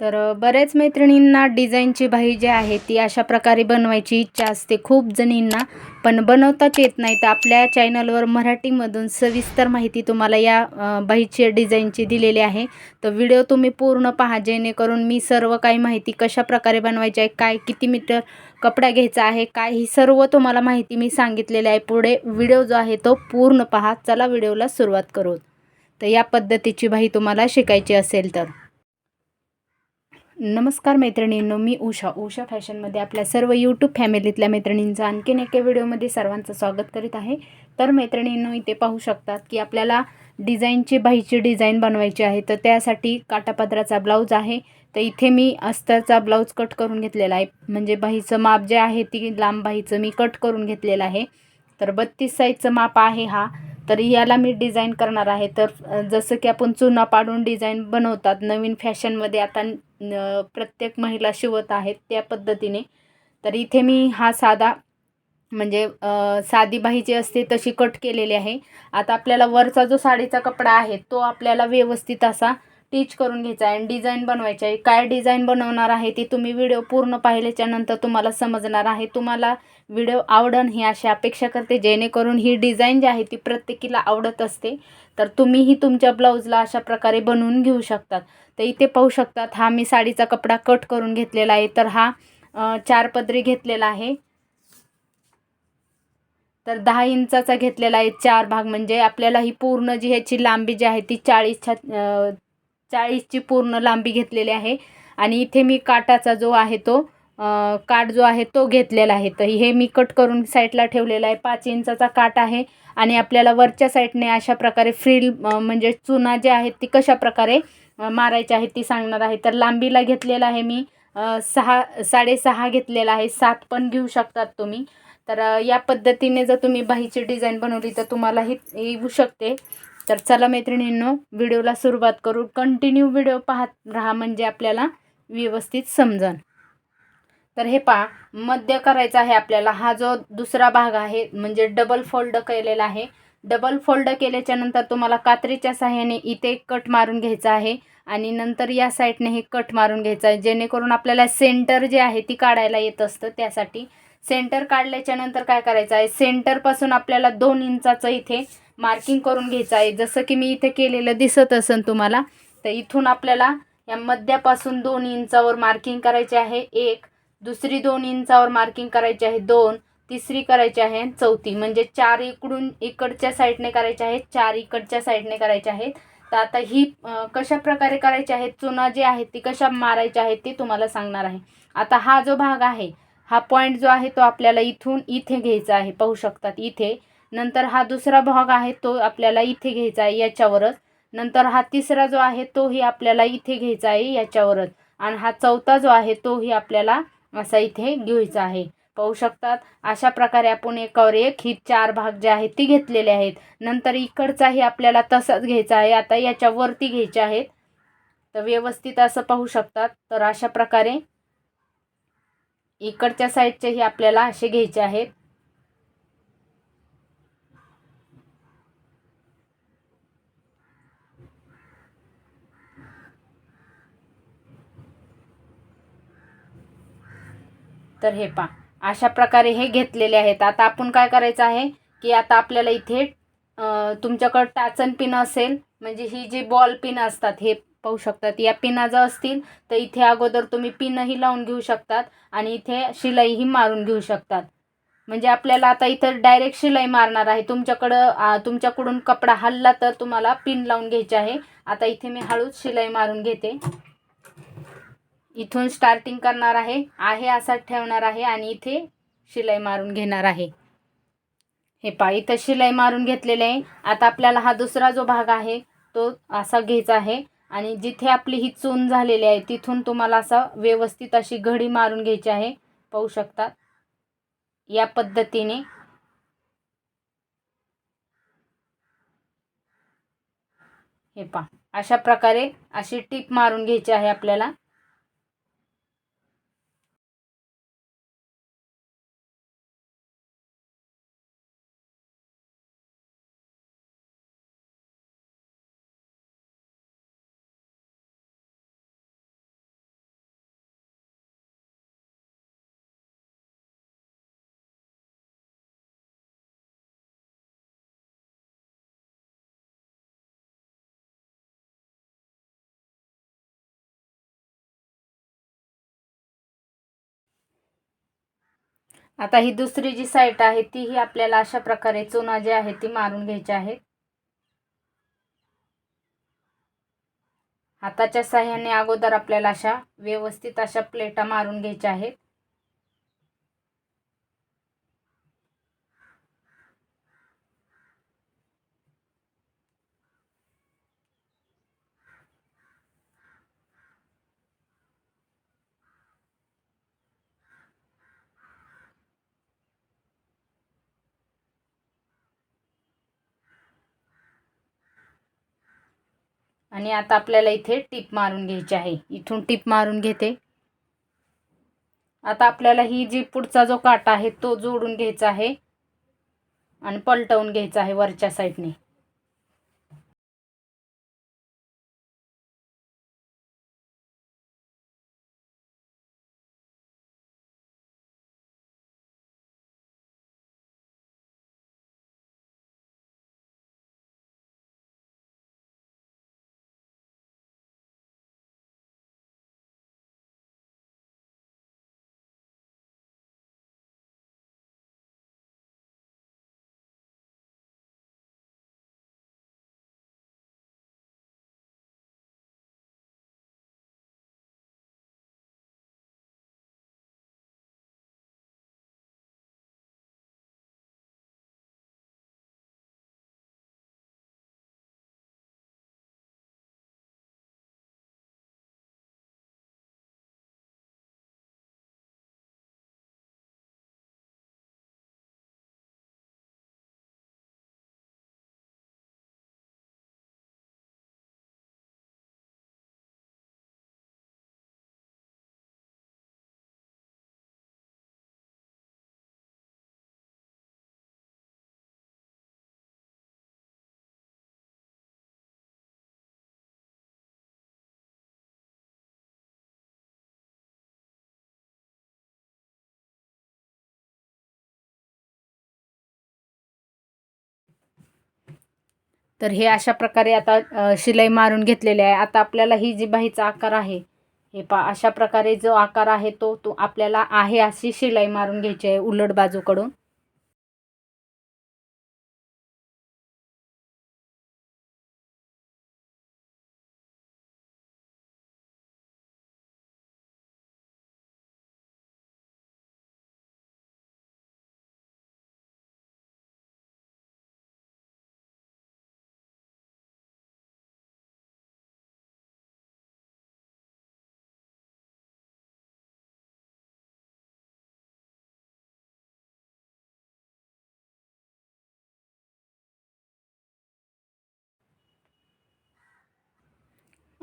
तर बऱ्याच मैत्रिणींना डिझाईनची बाही जी आहे ती अशा प्रकारे बनवायची इच्छा असते खूप जणींना पण बनवताच येत नाही. तर आपल्या चॅनलवर मराठीमधून सविस्तर माहिती तुम्हाला या बाहीची डिझाईनची दिलेली आहे. तर व्हिडिओ तुम्ही पूर्ण पहा जेणेकरून मी सर्व काही माहिती कशा प्रकारे बनवायची आहे काय किती मीटर कपडा घ्यायचा आहे काय ही सर्व तुम्हाला माहिती मी सांगितलेली आहे. पुढे व्हिडिओ जो आहे तो पूर्ण पहा. चला व्हिडिओला सुरुवात करू. तर या पद्धतीची बाही तुम्हाला शिकायची असेल तर. नमस्कार मैत्रिणींनो मी उषा. उषा फॅशनमध्ये आपल्या सर्व यूट्यूब फॅमिलीतल्या मैत्रिणींचं आणखीन एका व्हिडिओमध्ये सर्वांचं स्वागत करीत आहे. तर मैत्रिणींनो इथे पाहू शकतात की आपल्याला डिझाईनची बाहीची डिझाईन बनवायची आहे. तर त्यासाठी काटापदराचा ब्लाऊज आहे. तर इथे मी अस्तरचा ब्लाऊज कट करून घेतलेला आहे. म्हणजे बाहीचं माप जे आहे ती लांब बाहीचं मी कट करून घेतलेलं आहे. तर बत्तीस साईजचं माप आहे हा. तर याला मी डिझाईन करणार आहे. तर जसं की आपण चुना पाडून डिझाईन बनवतात नवीन फॅशनमध्ये आता प्रत्येक महिला शिवत आहेत त्या पद्धतीने. तर इथे मी हा साधा म्हणजे साधी बाही जी असते तशी कट केलेली आहे. आता आपल्याला वरचा जो साडीचा कपडा आहे तो आपल्याला व्यवस्थित असा टीच करून घ्यायचा आहे आणि डिझाईन बनवायची आहे. काय डिझाईन बनवणार आहे ती तुम्ही व्हिडिओ पूर्ण पाहिल्याच्या नंतर तुम्हाला समजणार आहे. तुम्हाला व्हिडिओ आवडन ही अशी अपेक्षा करते जेणेकरून ही डिझाईन जी आहे ती प्रत्येकीला आवडत असते. तर तुम्हीही तुमच्या ब्लाऊजला अशा प्रकारे बनवून घेऊ शकतात. तर इथे पाहू शकतात हा मी साडीचा कपडा कट करून घेतलेला आहे. तर हा चार पदरी घेतलेला आहे. तर दहा इंचाचा घेतलेला आहे. चार भाग म्हणजे आपल्याला ही पूर्ण जी ह्याची लांबी जी आहे ती चाळीस छा चाळीसची पूर्ण लांबी घेतलेली आहे. आणि इथे मी काटाचा जो आहे तो काट काठ जो आहे तो घेतलेला आहे. तर हे मी कट करून साईडला ठेवलेला आहे. पाच इंचाचा काठ आहे. आणि आपल्याला वरच्या साईडने अशा प्रकारे फ्रील म्हणजे चुना जे आहेत ती कशा प्रकारे मारायची आहे ती सांगणार आहे. तर लांबीला घेतलेला आहे मी सहा साडेसहा घेतलेला आहे. सात पण घेऊ शकतात तुम्ही. तर या पद्धतीने जर तुम्ही बाहीची डिझाईन बनवली तर तुम्हालाही येऊ शकते. तर चला मैत्रिणींनो व्हिडिओला सुरुवात करू. कंटिन्यू व्हिडिओ पाहत राहा म्हणजे आपल्याला व्यवस्थित समजन. तर हे पहा मध्य करायचं आहे आपल्याला. हा जो दुसरा भाग आहे म्हणजे डबल फोल्ड केलेला आहे. डबल फोल्ड केल्याच्यानंतर तुम्हाला कात्रीच्या सहाय्याने इथे कट मारून घ्यायचा आहे आणि नंतर या साईडने हे कट मारून घ्यायचं आहे. जेणेकरून आपल्याला सेंटर जे आहे ती काढायला येत असतं त्यासाठी. सेंटर काढल्याच्या नंतर काय करायचं आहे? सेंटरपासून आपल्याला दोन इंचाचं इथे मार्किंग करून घ्यायचं आहे. जसं की मी इथे केलेलं दिसत असेल तुम्हाला तर इथून आपल्याला या मध्यापासून दोन इंचावर मार्किंग करायचे आहे एक दुसरी दोन इंचावर मार्किंग करायची आहे दोन तिसरी करायची आहे चौथी. म्हणजे चार इकडून इकडच्या साईडने करायचे आहेत चार इकडच्या साईडने करायचे आहेत. तर आता ही कशा प्रकारे करायची आहे चुना जी आहे ती कशा मारायची आहे ती तुम्हाला सांगणार आहे. आता हा जो भाग आहे हा पॉईंट जो आहे तो आपल्याला इथून इथे घ्यायचा आहे. पाहू शकतात इथे. नंतर हा दुसरा भाग आहे तो आपल्याला इथे घ्यायचा आहे याच्यावरच. नंतर हा तिसरा जो आहे तोही आपल्याला इथे घ्यायचा आहे याच्यावरच. आणि हा चौथा जो आहे तोही आपल्याला असा इथे घ्यायचा आहे. पाहू शकतात अशा प्रकारे आपण एकावर एक ही चार भाग जे आहेत ती घेतलेले आहेत. नंतर इकडचाही आपल्याला तसाच घ्यायचा आहे. आता याच्यावरती घ्यायचे आहेत. तर व्यवस्थित असं पाहू शकतात. तर अशा प्रकारे इकडच्या साईडचेही आपल्याला असे घ्यायचे आहेत. तर हे पा अशा प्रकारे हे घेतलेले आहेत. आता आपण काय करायचं आहे की आता आपल्याला इथे तुमच्याकडं टाचन पिन असेल म्हणजे ही जी बॉल पिन असतात हे पाहू शकतात. या पिना जर असतील तर इथे अगोदर तुम्ही पिनही लावून घेऊ शकतात आणि इथे शिलाईही मारून घेऊ शकतात. म्हणजे आपल्याला आता इथं डायरेक्ट शिलाई मारणार आहे. तुमच्याकडं तुमच्याकडून कपडा हल्ला तर तुम्हाला पिन लावून घ्यायचे आहे. आता इथे मी हळूच शिलाई मारून घेते. इथून स्टार्टिंग करणार आहे. आहे असा ठेवणार आहे आणि इथे शिलाई मारून घेणार आहे. हे पा इथं शिलाई मारून घेतलेले आहे. आता आपल्याला हा दुसरा जो भाग आहे तो असा घ्यायचा आहे. आणि जिथे आपली ही चून झालेली आहे तिथून तुम्हाला असा व्यवस्थित अशी घडी मारून घ्यायची आहे. पाहू शकता. या पद्धतीने. हे पा अशा प्रकारे अशी टीप मारून घ्यायची आहे आपल्याला. आता ही दुसरी जी साईट आहे तीही आपल्याला अशा प्रकारे चुना जी आहे ती मारून घ्यायची आहे. हाताच्या साह्याने अगोदर आपल्याला अशा व्यवस्थित अशा प्लेटा मारून घ्यायच्या आहेत. आणि आता आपल्याला इथे टीप मारून घ्यायची आहे. इथून टीप मारून घेते. आता आपल्याला ही जी पुढचा जो काटा आहे तो जोडून घ्यायचा आहे. आणि पलटवून घ्यायचा आहे वरच्या साईडने तर हे अशा प्रकारे आता शिलाई मारून घेतलेली आहे. आता आपल्याला ही जी बाहीचा आकार आहे हे पा अशा प्रकारे जो आकार आहे तो तो आपल्याला आहे अशी शिलाई मारून घ्यायची आहे उलट बाजूकडून.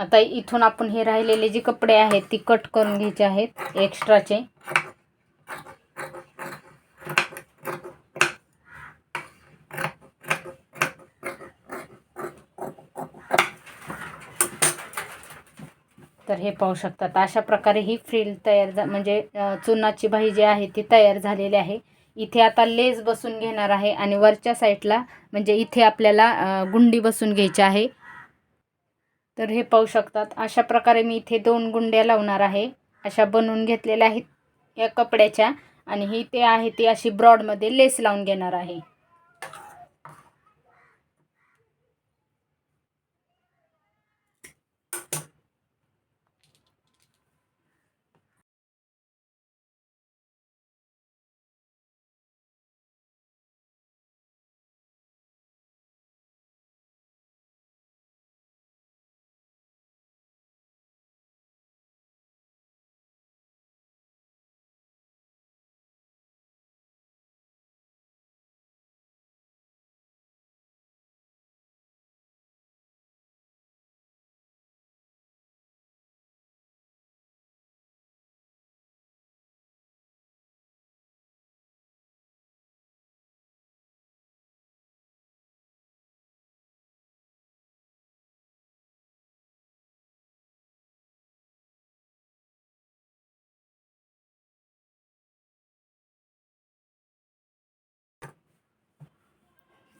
आता इथून आपण हे राहिलेले जे कपडे आहेत ती कट करून घ्यायचे आहेत एक्स्ट्राचे तर हे पाहू शकतात. अशा प्रकारे ही फ्रिल तयार झा म्हणजे चुनाची भाई जी आहे ती तयार झालेली आहे. इथे आता लेस बसून घेणार आहे आणि वरच्या साईडला म्हणजे इथे आपल्याला गुंडी बसून घ्यायची आहे. तर हे पाहू शकतात. अशा प्रकारे मी इथे दोन गुंड्या लावणार आहे. अशा बनवून घेतलेल्या आहेत या कपड्याच्या आणि ही ते आहे ती अशी ब्रॉडमध्ये लेस लावून घेणार आहे.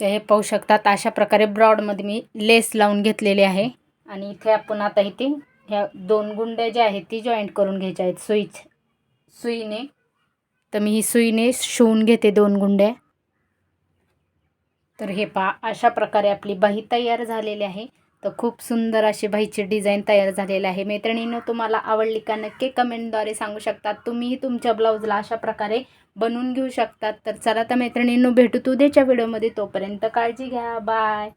तर हे पाहू शकतात. अशा प्रकारे ब्रॉडमध्ये मी लेस लावून घेतलेली आहे. आणि इथे आपण आता इथे ह्या दोन गुंड्या ज्या आहेत ती जॉईंट करून घ्यायच्या आहेत. सुईच सुईने. तर मी ही सुईने शिवून घेते दोन गुंड्या. तर हे पहा अशा प्रकारे आपली बाही तयार झालेली आहे. तर खूप सुंदर अशी बाहीची डिझाईन तयार झालेली आहे. मैत्रिणीनं तुम्हाला आवडली का नक्की कमेंटद्वारे सांगू शकतात तुम्हीही तुमच्या ब्लाऊजला अशा प्रकारे बनवून घेऊ शकतात तर चला तर मैत्रिणींनो भेटू तू उद्याच्या व्हिडिओमध्ये तोपर्यंत काळजी घ्या. बाय